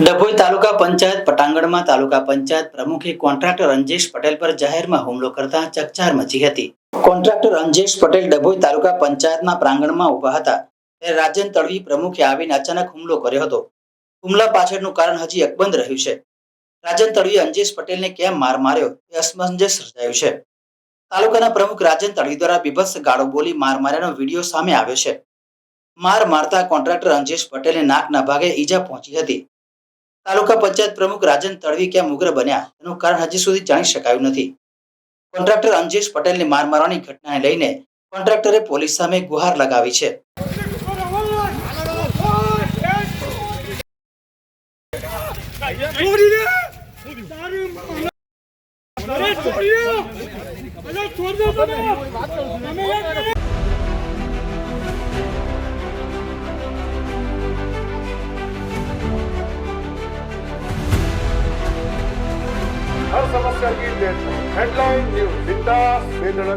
ડભોઈ તાલુકા પંચાયત, પટાંગણમાં તાલુકા પંચાયત પ્રમુખે કોન્ટ્રાક્ટર અંજેશ પટેલ પર જાહેરમાં હુમલો કરતા ચકચાર મચી હતી. કોન્ટ્રાક્ટર અંજેશ પટેલ ડભોઈ તાલુકા પંચાયતના પ્રાંગણમાં ઊભા હતા. ત્યારે રાજન તળવી પ્રમુખે આવીને અચાનક હુમલો કર્યો હતો. હુમલા પાછળનું કારણ હજી અકબંધ રહ્યું છે. રાજન તળવી અંજેશ પટેલને કેમ માર માર્યો એ અસમંજસ સર્જાયું છે. તાલુકાના પ્રમુખ રાજન તળવી દ્વારા બીભત્સ ગાળો બોલી માર માર્યાનો વીડિયો સામે આવ્યો છે. માર મારતા કોન્ટ્રાક્ટર અંજેશ પટેલને નાકના ભાગે ઈજા પહોંચી હતી. તાલુકા પંચાયત પ્રમુખ રાજન તળવી ક્યાં મુગ્ર બન્યા તેનું કારણ હજી સુધી જાણી શકાયું નથી. કોન્ટ્રાક્ટર અંજેશ પટેલને માર મારવાની ઘટનાને લઈને કોન્ટ્રાક્ટરે પોલીસ સામે ગુહાર લગાવી છે. અરે છોડ દો તમે તમે Sargil Desai. Headline News. Binda Vedana